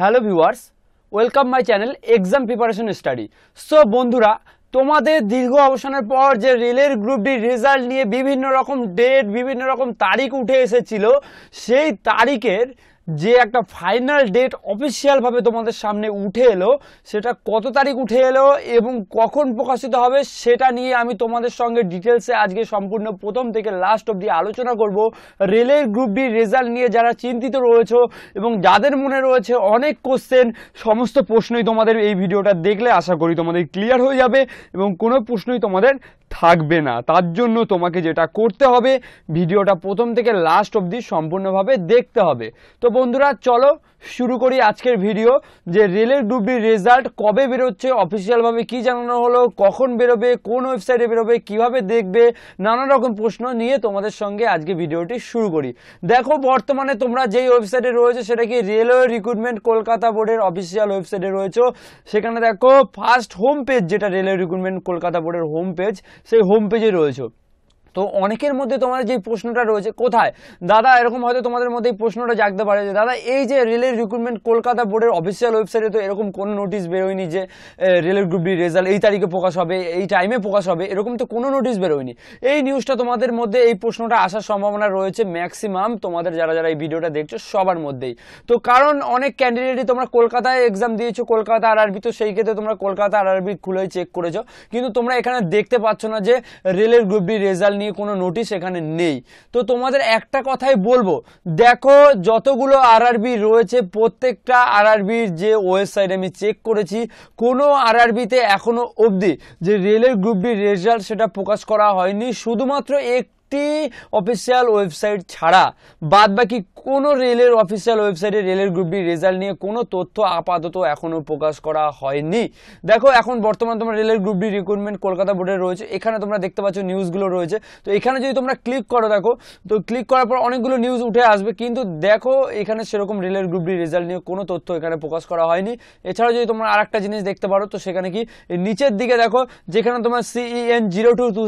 Hello viewers, welcome my channel exam preparation study. So বন্ধুরা, তোমাদের দীর্ঘ অবসানের পর যে রেলের গ্রুপটির রেজাল্ট নিয়ে বিভিন্ন রকম ডেট, বিভিন্ন রকম তারিখ উঠে এসেছিল, সেই তারিখের যে একটা ফাইনাল ডেট অফিসিয়ালভাবে তোমাদের সামনে উঠে এলো, সেটা কত তারিখ উঠে এলো এবং কখন প্রকাশিত হবে সেটা নিয়ে আমি তোমাদের সঙ্গে ডিটেলসে আজকে সম্পূর্ণ প্রথম থেকে লাস্ট অবধি আলোচনা করব। রেলের গ্রুপ ডি রেজাল্ট নিয়ে যারা চিন্তিত রয়েছে এবং যাদের মনে রয়েছে অনেক কোশ্চেন সমস্ত প্রশ্নই তোমাদের এই ভিডিওটা দেখলে আশা করি তোমাদের ক্লিয়ার হয়ে যাবে এবং কোনো প্রশ্নই তোমাদের থাকবে না। তার জন্য তোমাকে যেটা করতে হবে, ভিডিওটা প্রথম থেকে লাস্ট অবধি সম্পূর্ণভাবে দেখতে হবে। তো বন্ধুরা, চলো শুরু করি আজকের ভিডিও যে রেলের ডির রেজাল্ট কবে বেরোচ্ছে অফিসিয়ালভাবে কি জানানো হলো, কখন বেরোবে, কোন ওয়েবসাইটে বেরোবে, কীভাবে দেখবে, নানা রকম প্রশ্ন নিয়ে তোমাদের সঙ্গে আজকে ভিডিওটি শুরু করি। দেখো, বর্তমানে তোমরা যেই ওয়েবসাইটে রয়েছে, সেটা কি রেলওয়ে রিক্রুটমেন্ট কলকাতা বোর্ডের অফিসিয়াল ওয়েবসাইটে রয়েছে? সেখানে দেখো ফার্স্ট হোম পেজ যেটা রেলওয়ে রিক্রুটমেন্ট কলকাতা বোর্ডের হোম পেজ সেই হোম পেজে রয়েছে। তো অনেকের মধ্যে তোমাদের যে প্রশ্নটা রয়েছে, কোথায়? দাদা, এরকম হয়তো তোমাদের মধ্যে এই প্রশ্নটা জাগতে পারে যে, দাদা, এই যে রেলের রিক্রুটমেন্ট কলকাতা বোর্ডের অফিসিয়াল ওয়েবসাইটে তো এরকম কোনো নোটিশ বেরোয়নি যে রেলের গ্রুপ ডি রেজাল্ট এই তারিখে প্রকাশ হবে, এই টাইমে প্রকাশ হবে, এরকম তো কোনো নোটিশ বেরোয়নি। এই নিউজটা তোমাদের মধ্যে, এই প্রশ্নটা আসার সম্ভাবনা রয়েছে ম্যাক্সিমাম তোমাদের যারা যারা এই ভিডিওটা দেখছ, সবার মধ্যেই। তো কারণ অনেক ক্যান্ডিডেটই তোমরা কলকাতায় এক্সাম দিয়েছ, কলকাতা আর আরবি তো সেই ক্ষেত্রে তোমরা কলকাতা আর আরবি খুলে চেক করেছ। কিন্তু তোমরা এখানে দেখতে পাচ্ছ না যে, রেলের গ্রুপ ডি রেজাল্ট নিয়ে কোনো নোটিশ এখানে নেই। তো তোমাদের একটা কথাই বলব, দেখো যতগুলো আরআরবি রয়েছে, প্রত্যেকটা আরআরবির যে ওয়েবসাইট আমি চেক করেছি, কোনো আরআরবিতে এখনও অবধি যে রেলের গ্রুপ রেজাল্ট সেটা প্রকাশ করা হয়নি। শুধুমাত্র এক একটি অফিসিয়াল ওয়েবসাইট ছাড়া বাদ বাকি কোনো রেলের অফিসিয়াল ওয়েবসাইটে রেলের গ্রুপ ডি রেজাল্ট নিয়ে কোনো তথ্য আপাতত এখনও প্রকাশ করা হয়নি। দেখো, এখন বর্তমান তোমার রেলের গ্রুপ ডি রিক্রুটমেন্ট কলকাতা বোর্ডে রয়েছে। এখানে তোমরা দেখতে পাচ্ছ নিউজগুলো রয়েছে। তো এখানে যদি তোমরা ক্লিক করো, দেখো, তো ক্লিক করার পর অনেকগুলো নিউজ উঠে আসবে। কিন্তু দেখো, এখানে সেরকম রেলের গ্রুপ ডি রেজাল্ট নিয়ে কোনো তথ্য এখানে প্রকাশ করা হয়নি। এছাড়াও যদি তোমরা আর একটা জিনিস দেখতে পারো, তো সেখানে কি? নিচের দিকে দেখো, যেখানে তোমার সিইএন জিরো টু টু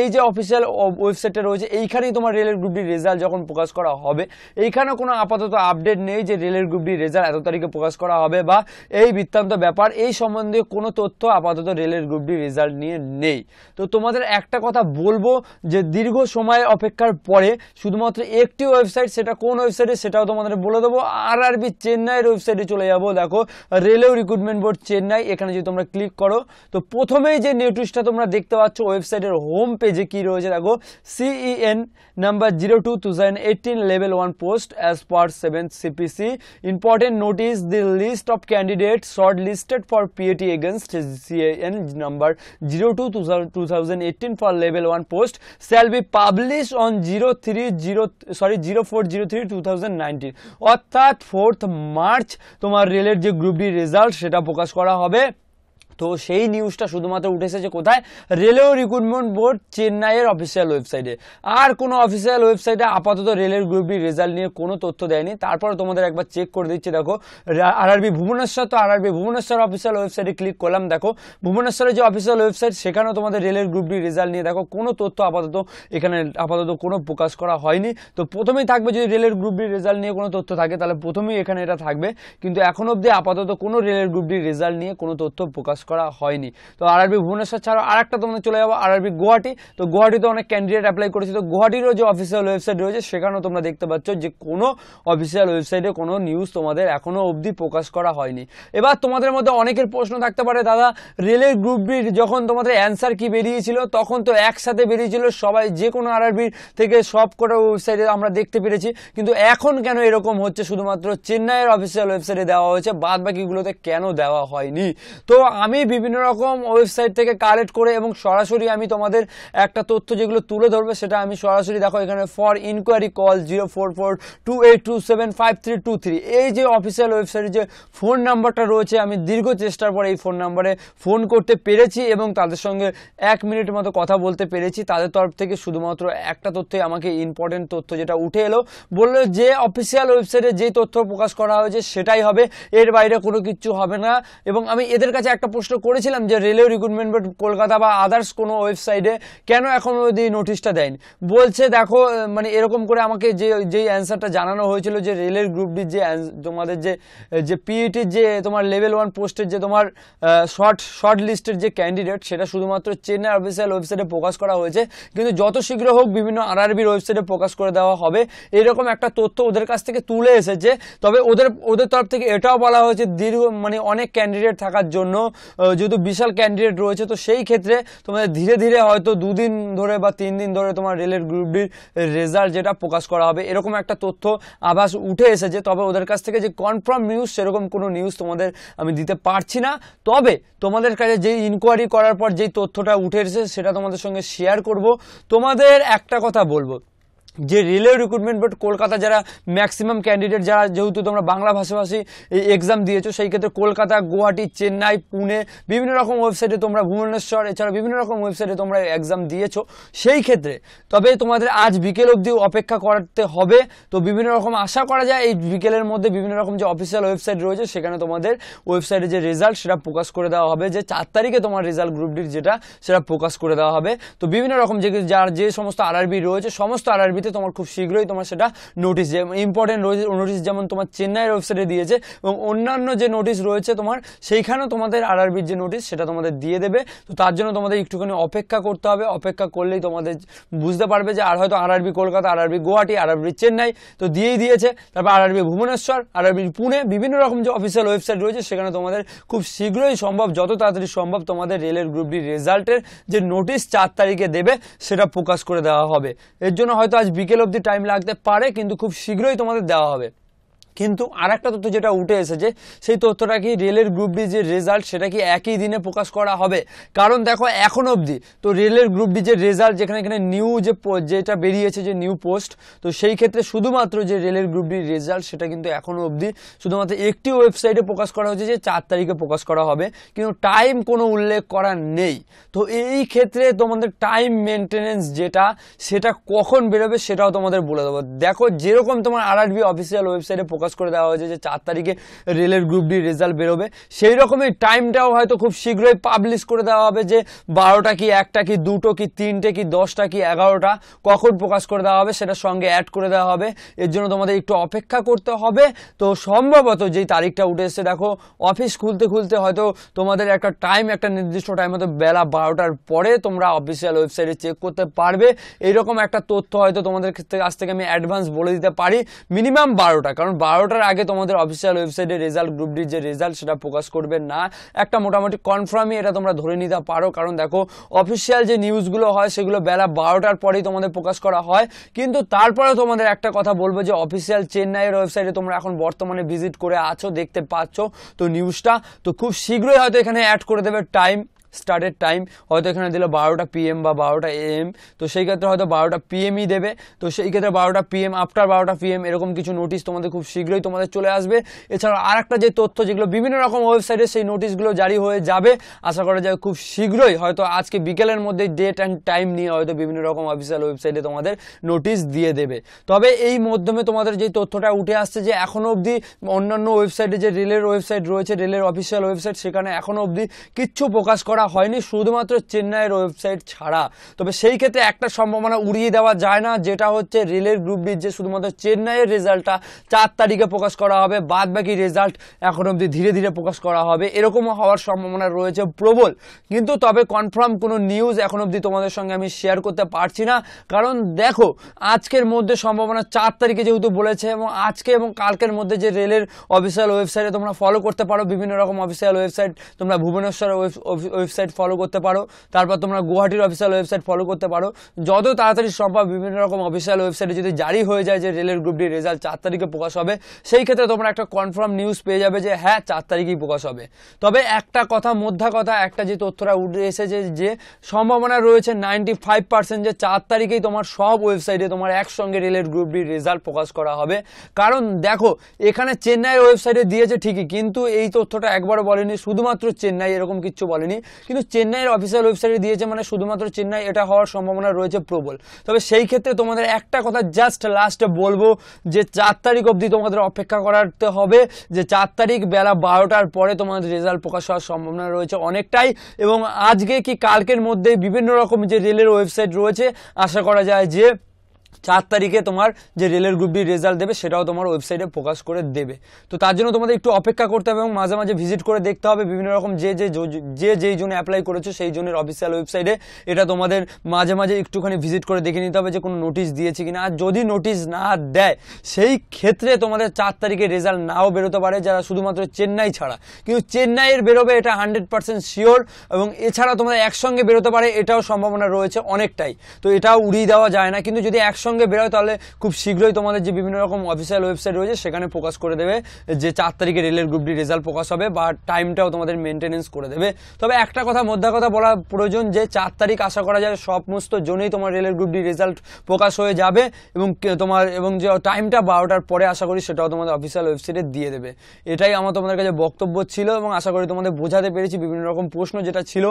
এই যে অফিসিয়াল ওয়েবসাইটে রয়েছে, এইখানেই তোমার রেলের গ্রুপ ডি রেজাল্ট যখন প্রকাশ করা হবে এইখানে কোনো আপাতত আপডেট নেই যে রেলের গ্রুপ ডি রেজাল্ট এত তারিখে প্রকাশ করা হবে বা এই বৃত্তান্ত ব্যাপার, এই সম্বন্ধে কোনো তথ্য আপাতত রেলের গ্রুপ ডি রেজাল্ট নিয়ে নেই। তো তোমাদের একটা কথা বলব যে দীর্ঘ সময় অপেক্ষার পরে শুধুমাত্র একটি ওয়েবসাইট সেটা কোন ওয়েবসাইটে সেটাও তোমাদের বলে দেবো। আর আরবি চেন্নাইয়ের ওয়েবসাইটে চলে যাব। দেখো, রেলওয়ে রিক্রুটমেন্ট বোর্ড চেন্নাই, এখানে যদি তোমরা ক্লিক করো, তো প্রথমেই যে নিউটিশটা তোমরা দেখতে পাচ্ছ ওয়েবসাইটের হোম পেজে কি রয়েছে, দেখো important notice the list of candidate short listed for PAT against CN number zero two two thousand eighteen for level one post shall be publish on zero three zero sorry zero four zero three two thousand nineteen অর্থাৎ fourth March তোমার রেলের যে group D result সেটা প্রকাশ করা হবে। তো সেই নিউজটা শুধুমাত্র উঠে এসেছে কোথায়? রেলওয়ে রিক্রুটমেন্ট বোর্ড চেন্নাইয়ের অফিসিয়াল ওয়েবসাইটে আর কোনো অফিসিয়াল ওয়েবসাইটে আপাতত রেলের গ্রুপ ডি রেজাল্ট নিয়ে কোনো তথ্য দেয়নি। তারপরে তোমাদের একবার চেক করে দিচ্ছি, দেখো। আরআরবি ভুবনেশ্বর, তো আর আরবি ভুবনেশ্বর অফিসিয়াল ওয়েবসাইটে ক্লিক করলাম, দেখো। ভুবনেশ্বরের যে অফিসিয়াল ওয়েবসাইট সেখানেও তোমাদের রেলের গ্রুপ ডি রেজাল্ট নিয়ে, দেখো। কোনো তথ্য আপাতত এখানে আপাতত কোনো প্রকাশ করা হয়নি। তো প্রথমেই থাকবে যদি রেলের গ্রুপ ডি রেজাল্ট নিয়ে কোনো তথ্য থাকে, তাহলে প্রথমেই এখানে এটা থাকবে। কিন্তু এখন অবধি আপাতত কোনো রেলের গ্রুপ ডি রেজাল্ট নিয়ে কোনো তথ্য প্রকাশ করা হয়নি। তো আরআরবি ভুবনেশ্বর ছাড়াও আর একটা তোমাদের চলে যাব, আরআরবি গুয়াহাটি। তো গুয়াহাটিতে অনেক ক্যান্ডিডেট অ্যাপ্লাই করেছে। তো গুয়াহাটিরও যে অফিসিয়াল ওয়েবসাইট রয়েছে, সেখানেও তোমরা দেখতে পাচ্ছ যে কোনো অফিসিয়াল ওয়েবসাইটে কোনো নিউজ তোমাদের এখনও অবধি প্রকাশ করা হয়নি। এবার তোমাদের মধ্যে অনেকের প্রশ্ন থাকতে পারে, দাদা, রেলের গ্রুপ বির যখন তোমাদের অ্যান্সার কি বেরিয়েছিল, তখন তো একসাথে বেরিয়েছিল সবাই, যে কোনো আরআরবির থেকে সব কটা ওয়েবসাইটে আমরা দেখতে পেরেছি। কিন্তু এখন কেন এরকম হচ্ছে? শুধুমাত্র চেন্নাইয়ের অফিসিয়াল ওয়েবসাইটে দেওয়া হয়েছে বাদ বাকিগুলোতে কেন দেওয়া হয়নি? তো আমি বিভিন্ন রকম ওয়েবসাইট থেকে কালেক্ট করে এবং সরাসরি আমি তোমাদের একটা তথ্য যেগুলো তুলে ধরবে, সেটা আমি সরাসরি দেখো এখানে for inquiry call zero four four two eight two seven five three two three এই যে অফিসিয়াল ওয়েবসাইটে যে ফোন নাম্বারটা রয়েছে, আমি দীর্ঘ চেষ্টার পর এই ফোন নাম্বারে ফোন করতে পেরেছি এবং তাদের সঙ্গে এক মিনিট মতো কথা বলতে পেরেছি। তাদের তরফ থেকে শুধুমাত্র একটা তথ্যই আমাকে ইম্পর্টেন্ট তথ্য যেটা উঠে এলো। বলল যে অফিসিয়াল ওয়েবসাইটে যে তথ্য প্রকাশ করা হয়েছে, সেটাই হবে। এর বাইরে কোনো কিছু হবে না। এবং আমি এদের কাছে একটা প্রশ্ন করেছিলাম যে রেলওয়ে রিক্রুটমেন্ট বোর্ড কলকাতা বা আদার্স কোনো ওয়েবসাইটে কেন এখনও অবধি নোটিশটা দেয়নি? বলছে, দেখো মানে এরকম করে আমাকে যে, যেই অ্যান্সারটা জানানো হয়েছিল যে রেলের গ্রুপ ডির যে তোমাদের যে যে পিইটির যে, তোমার লেভেল ওয়ান পোস্টের যে, তোমার শর্ট শর্ট লিস্টের যে ক্যান্ডিডেট সেটা শুধুমাত্র চেন্নাই অফিসিয়াল ওয়েবসাইটে প্রকাশ করা হয়েছে। কিন্তু যত শীঘ্র হোক বিভিন্ন আরআরবির ওয়েবসাইটে প্রকাশ করে দেওয়া হবে। এরকম একটা তথ্য ওদের কাছ থেকে তুলে এসেছে। তবে ওদের ওদের তরফ থেকে এটাও বলা হয়েছে দীর্ঘ মানে অনেক ক্যান্ডিডেট থাকার জন্য। যেহেতু বিশাল ক্যান্ডিডেট রয়েছে, তো সেই ক্ষেত্রে তোমাদের ধীরে ধীরে হয়তো দুদিন ধরে বা তিন দিন ধরে তোমার রেলের গ্রুপ ডির রেজাল্ট যেটা প্রকাশ করা হবে। এরকম একটা তথ্য আভাস উঠে এসেছে, তবে ওদের কাছ থেকে যে কনফার্ম নিউজ সেরকম কোনো নিউজ তোমাদের আমি দিতে পারছি না। তবে তোমাদের কাছে যেই ইনকোয়ারি করার পর যেই তথ্যটা উঠে এসেছে, সেটা তোমাদের সঙ্গে শেয়ার করব। তোমাদের একটা কথা বলব যে রেলওয়ে রিক্রুটমেন্ট বোর্ড কলকাতা যারা ম্যাক্সিমাম ক্যান্ডিডেট যারা, যেহেতু তোমরা বাংলা ভাষাভাষী, এই এক্সাম দিয়েছ, সেই ক্ষেত্রে কলকাতা, গুয়াহাটি, চেন্নাই, পুনে, বিভিন্ন রকম ওয়েবসাইটে তোমরা, ভুবনেশ্বর, এছাড়া বিভিন্ন রকম ওয়েবসাইটে তোমরা এক্সাম দিয়েছ। সেই ক্ষেত্রে, তবে তোমাদের আজ বিকেল অবধি অপেক্ষা করতে হবে। তো বিভিন্ন রকম আশা করা যায়, এই বিকেলের মধ্যে বিভিন্ন রকম যে অফিসিয়াল ওয়েবসাইট রয়েছে, সেখানে তোমাদের ওয়েবসাইটে যে রেজাল্ট সেটা প্রকাশ করে দেওয়া হবে। যে চার তারিখে তোমার রেজাল্ট গ্রুপ ডির যেটা, সেটা প্রকাশ করে দেওয়া হবে। তো বিভিন্ন রকম যে, যার যে সমস্ত আরআরবি রয়েছে, সমস্ত আরআরবিতে তোমার খুব শীঘ্রই তোমার সেটা নোটিশ ইম্পর্টেন্ট নোটিশ যেমন তোমার চেন্নাইয়ের ওয়েবসাইটে দিয়েছে এবং অন্যান্য যে নোটিশ রয়েছে তোমার, সেইখানেও তোমাদের আরআরবির যে নোটিশ সেটা তোমাদের দিয়ে দেবে। তো তার জন্য তোমাদের একটুখানি অপেক্ষা করতে হবে। অপেক্ষা করলেই তোমাদের বুঝতে পারবে যে, আর হয়তো RRB Kolkata RRB Guwahati RRB Chennai তো দিয়েই দিয়েছে। তারপর আরআরবি ভুবনেশ্বর আরআরবি পুনে, বিভিন্ন রকম যে অফিসিয়াল ওয়েবসাইট রয়েছে, সেখানে তোমাদের খুব শীঘ্রই সম্ভব, যত তাড়াতাড়ি সম্ভব তোমাদের রেলের গ্রুপ ডি রেজাল্টের যে নোটিশ চার তারিখে দেবে, সেটা প্রকাশ করে দেওয়া হবে। এর জন্য হয়তো আজ বিকেল অবধি টাইম লাগতে পারে কিন্তু খুব শীঘ্রই তোমাদের দেওয়া হবে। কিন্তু আর একটা তথ্য যেটা উঠে এসেছে সেই তথ্যটা কি রেলের গ্রুপ ডি যে রেজাল্ট সেটা কি একই দিনে প্রকাশ করা হবে? কারণ দেখো এখন অবধি তো রেলের গ্রুপ ডি যে রেজাল্ট যেখানে এখানে নিউ যে যেটা বেরিয়েছে যে নিউ পোস্ট তো সেই ক্ষেত্রে শুধুমাত্র যে রেলের গ্রুপ ডি রেজাল্ট সেটা কিন্তু এখনও অবধি শুধুমাত্র একটি ওয়েবসাইটে প্রকাশ করা হয়েছে যে চার তারিখে প্রকাশ করা হবে। কিন্তু টাইম কোনো উল্লেখ করা নেই। তো এই ক্ষেত্রে তোমাদের টাইম মেনটেনেন্স যেটা, সেটা কখন বেরোবে সেটাও তোমাদের বলে দেবো। দেখো যেরকম তোমার আরআরবি অফিসিয়াল ওয়েবসাইটে প্রকাশ করে দেওয়া হয়েছে যে চার তারিখে রেলের গ্রুপ ডি রেজাল্ট বেরোবে। সেই রকমই টাইমটাও হয়তো খুব শীঘ্রই পাবলিশ করে দেওয়া হবে যে বারোটা কি একটা কি, দুটো কি, তিনটে কি, দশটা কি, এগারোটা কখন প্রকাশ করে দেওয়া হবে সেটা সঙ্গে অ্যাড করে দেওয়া হবে। এর জন্য তোমাদের একটু অপেক্ষা করতে হবে। তো সম্ভবত যেই তারিখটা উঠে এসছে, দেখো অফিস খুলতে খুলতে হয়তো তোমাদের একটা টাইম একটা নির্দিষ্ট টাইম হয়তো বেলা বারোটার পরে তোমরা অফিসিয়াল ওয়েবসাইটে চেক করতে পারবে। এইরকম একটা তথ্য হয়তো তোমাদের কাছ থেকে আমি অ্যাডভান্স বলে দিতে পারি। মিনিমাম বারোটা, কারণ বারোটার আগে তোমাদের অফিসিয়াল ওয়েবসাইটে রেজাল্ট গ্রুপ ডির যে রেজাল্ট সেটা প্রকাশ করবে না। একটা মোটামুটি কনফার্মই এটা তোমরা ধরে নিতে পারো। কারণ দেখো অফিসিয়াল যে নিউজগুলো হয়, সেগুলো বেলা বারোটার পরেই তোমাদের প্রকাশ করা হয়। কিন্তু তারপরে তোমাদের একটা কথা বলব যে অফিসিয়াল চেন্নাইয়ের ওয়েবসাইটে তোমরা এখন বর্তমানে ভিজিট করে আছো, দেখতে পাচ্ছ তো নিউজটা তো খুব শীঘ্রই হয়তো এখানে অ্যাড করে দেবে টাইম স্টার্টের টাইম হয়তো এখানে দিল বারোটা পিএম বা বারোটা এএম তো সেই ক্ষেত্রে হয়তো বারোটা পিএমই দেবে। তো সেই ক্ষেত্রে বারোটা পিএম আফটার বারোটা পিএম এরকম কিছু নোটিশ তোমাদের খুব শীঘ্রই তোমাদের চলে আসবে। এছাড়া আর একটা যে তথ্য যেগুলো বিভিন্ন রকম ওয়েবসাইটে সেই নোটিশগুলো জারি হয়ে যাবে, আশা করা যায় খুব শীঘ্রই হয়তো আজকে বিকেলের মধ্যে ডেট অ্যান্ড টাইম নিয়ে হয়তো বিভিন্ন রকম অফিসিয়াল ওয়েবসাইটে তোমাদের নোটিশ দিয়ে দেবে। তবে এই মাধ্যমে তোমাদের যে তথ্যটা উঠে আসছে যে এখনও অবধি অন্যান্য ওয়েবসাইটে যে রেলের ওয়েবসাইট রয়েছে রেলের অফিসিয়াল ওয়েবসাইট সেখানে এখনও অবধি কিচ্ছু প্রকাশ করা হয়নি শুধুমাত্র চেন্নাইয়ের ওয়েবসাইট ছাড়া। তবে সেই ক্ষেত্রে একটা সম্ভাবনা উড়িয়ে দেওয়া যায় না, যেটা হচ্ছে রেলের গ্রুপ ডির যে শুধুমাত্র চেন্নাইয়ের রেজাল্টটা চার তারিখে প্রকাশ করা হবে বাদ বাকি রেজাল্ট এখন অবধি ধীরে ধীরে প্রকাশ করা হবে, এরকমও হওয়ার সম্ভাবনা রয়েছে প্রবল। কিন্তু তবে কনফার্ম কোনো নিউজ এখন অবধি তোমাদের সঙ্গে আমি শেয়ার করতে পারছি না। কারণ দেখো, আজকের মধ্যে সম্ভাবনা চার তারিখে যেহেতু বলেছে এবং আজকে এবং কালকের মধ্যে যে রেলের অফিসিয়াল ওয়েবসাইটে তোমরা ফলো করতে পারো, বিভিন্ন রকম অফিসিয়াল ওয়েবসাইট তোমরা ভুবনেশ্বর ওয়েবসাইট ফলো করতে পারো। তারপর তোমরা গুয়াহাটির অফিসিয়াল ওয়েবসাইট ফলো করতে পারো। যত তাড়াতাড়ি সম্ভব বিভিন্ন রকম অফিসিয়াল ওয়েবসাইটে যদি জারি হয়ে যায় যে রেলের গ্রুপ ডি রেজাল্ট চার তারিখে প্রকাশ হবে, সেই ক্ষেত্রে তোমরা একটা কনফার্ম নিউজ পেয়ে যাবে যে হ্যাঁ চার তারিখেই প্রকাশ হবে। তবে একটা কথা মধ্যা কথা, একটা যে তথ্যটা উঠে এসেছে যে সম্ভাবনা রয়েছে নাইনটি ফাইভ পার্সেন্ট যে চার তারিখেই তোমার সব ওয়েবসাইটে তোমার একসঙ্গে রেলের গ্রুপ ডি রেজাল্ট প্রকাশ করা হবে। কারণ দেখো, এখানে চেন্নাইয়ের ওয়েবসাইটে দিয়েছে ঠিকই, কিন্তু এই তথ্যটা একবারও বলেনি, শুধুমাত্র চেন্নাই এরকম কিচ্ছু বলেনি। কিন্তু চেন্নাইয়ের অফিসিয়াল ওয়েবসাইটে দিয়েছে মানে শুধুমাত্র চেন্নাই এটা হওয়ার সম্ভাবনা রয়েছে প্রবল। তবে সেই ক্ষেত্রে তোমাদের একটা কথা জাস্ট লাস্টে বলব, যে চার তারিখ অবধি তোমাদের অপেক্ষা করাতে হবে, যে চার তারিখ বেলা বারোটার পরে তোমাদের রেজাল্ট প্রকাশ হওয়ার সম্ভাবনা রয়েছে অনেকটাই। এবং আজকে কি কালকের মধ্যে বিভিন্ন রকম যে রেলের ওয়েবসাইট রয়েছে, আশা করা যায় যে চার তারিখে তোমার যে রেলের গ্রুপ ডি রেজাল্ট দেবে, সেটাও তোমার ওয়েবসাইটে প্রকাশ করে দেবে। তো তার জন্য তোমাদের একটু অপেক্ষা করতে হবে এবং মাঝে মাঝে ভিজিট করে দেখতে হবে বিভিন্ন রকম যে যে যো- যেই জন্য অ্যাপ্লাই করেছ, সেই জনের অফিসিয়াল ওয়েবসাইটে এটা তোমাদের মাঝে মাঝে একটুখানি ভিজিট করে দেখে নিতে হবে যে কোনো নোটিশ দিয়েছে কিনা। আর যদি নোটিশ না দেয়, সেই ক্ষেত্রে তোমাদের চার তারিখে রেজাল্ট নাও বেরোতে পারে, যারা শুধুমাত্র চেন্নাই ছাড়া। কিন্তু চেন্নাইয়ের বেরোবে এটা হান্ড্রেড পার্সেন্ট শিওর এবং এছাড়া তোমাদের একসঙ্গে বেরোতে পারে, এটাও সম্ভাবনা রয়েছে অনেকটাই। তো এটাও উড়িয়ে দেওয়া যায় না। কিন্তু যদি একসঙ্গে বেরোয়, তাহলে খুব শীঘ্রই তোমাদের যে বিভিন্ন রকম অফিসিয়াল ওয়েবসাইট রয়েছে, সেখানে প্রকাশ করে দেবে যে চার তারিখে রেলের গ্রুপ ডি রেজাল্ট প্রকাশ হবে বা টাইমটাও তোমাদের মেনটেনেন্স করে দেবে। তবে একটা কথা মধ্যে কথা বলা প্রয়োজন যে, চার তারিখ আশা করা যায় সমস্ত জনেই তোমার রেলের গ্রুপ ডি রেজাল্ট প্রকাশ হয়ে যাবে এবং তোমার, এবং যে টাইমটা বারোটার পরে আশা করি সেটাও তোমাদের অফিসিয়াল ওয়েবসাইটে দিয়ে দেবে। এটাই আমার তোমাদের কাছে বক্তব্য ছিল এবং আশা করি তোমাদের বোঝাতে পেরেছি বিভিন্ন রকম প্রশ্ন যেটা ছিল।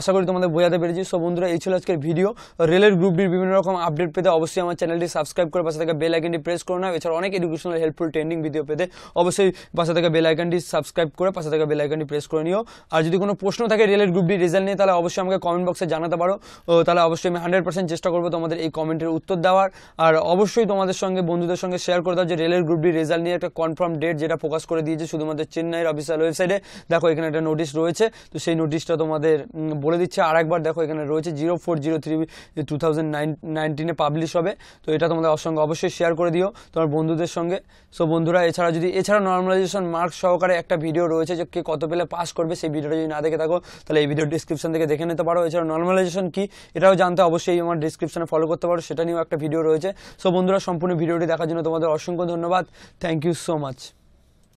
আশা করি তোমাদের বোঝাতে পেরেছি। সো বন্ধুরা, এই ছিল আজকের ভিডিও রেলের গ্রুপ ডির বিভিন্ন রকম আপডেট পেতে অবশ্যই আমার চ্যানেলটি সাবস্ক্রাইব করে পাশে থাকা বেল আইকনটি প্রেস করে নাও এছাড়া অনেক এডুকেশনাল হেল্পফুল ট্রেন্ডিং ভিডিও পেতে অবশ্যই পাশে থাকা বেল আইকনটি সাবস্ক্রাইব করে পাশে থাকা বেল আইকনটি প্রেস করে নিও। আর যদি কোনো প্রশ্ন থাকে রেলের গ্রুপ ডি রেজাল্ট নিয়ে, তাহলে অবশ্যই আমাকে কমেন্ট বক্সে জানাতে পারো। তাহলে অবশ্যই আমি হান্ড্রেড পার্সেন্ট চেষ্টা করব তোমাদের এই কমেন্টের উত্তর দেওয়ার। আর অবশ্যই তোমাদের সঙ্গে, বন্ধুদের সঙ্গে শেয়ার করে দাও যে রেলের গ্রুপ ডি রেজাল্ট নিয়ে একটা কনফার্ম ডেট যেটা প্রকাশ করে দিয়েছে শুধুমাত্র চেন্নাইয়ের অফিসিয়াল ওয়েবসাইটে দেখো, এখানে একটা নোটিশ রয়েছে। তো সেই নোটিশটা তোমাদের বলে দিচ্ছে। আর একবার দেখো, এখানে রয়েছে। Zero four zero three two thousand নাইনটিনে publish হবে। তো এটা তোমাদের সঙ্গে অবশ্যই শেয়ার করে দিও তোমার বন্ধুদের সঙ্গে। সো বন্ধুরা, এছাড়া যদি এছাড়া নর্মালাইজেশন মার্ক সহকারে একটা ভিডিও রয়েছে যে কে কত পেলে পাস করবে, সেই ভিডিওটা যদি না দেখে থাকো, তাহলে এই ভিডিও ডিসক্রিপশন থেকে দেখে নিতে পারো। এছাড়া নর্মালাইজেশন কি, এটাও জানতে অবশ্যই আমার ডিসক্রিপশনে ফলো করতে পারো, সেটা নিয়েও একটা ভিডিও রয়েছে। সো বন্ধুরা, সম্পূর্ণ ভিডিওটি দেখার জন্য তোমাদের অসংখ্য ধন্যবাদ। Thank you so much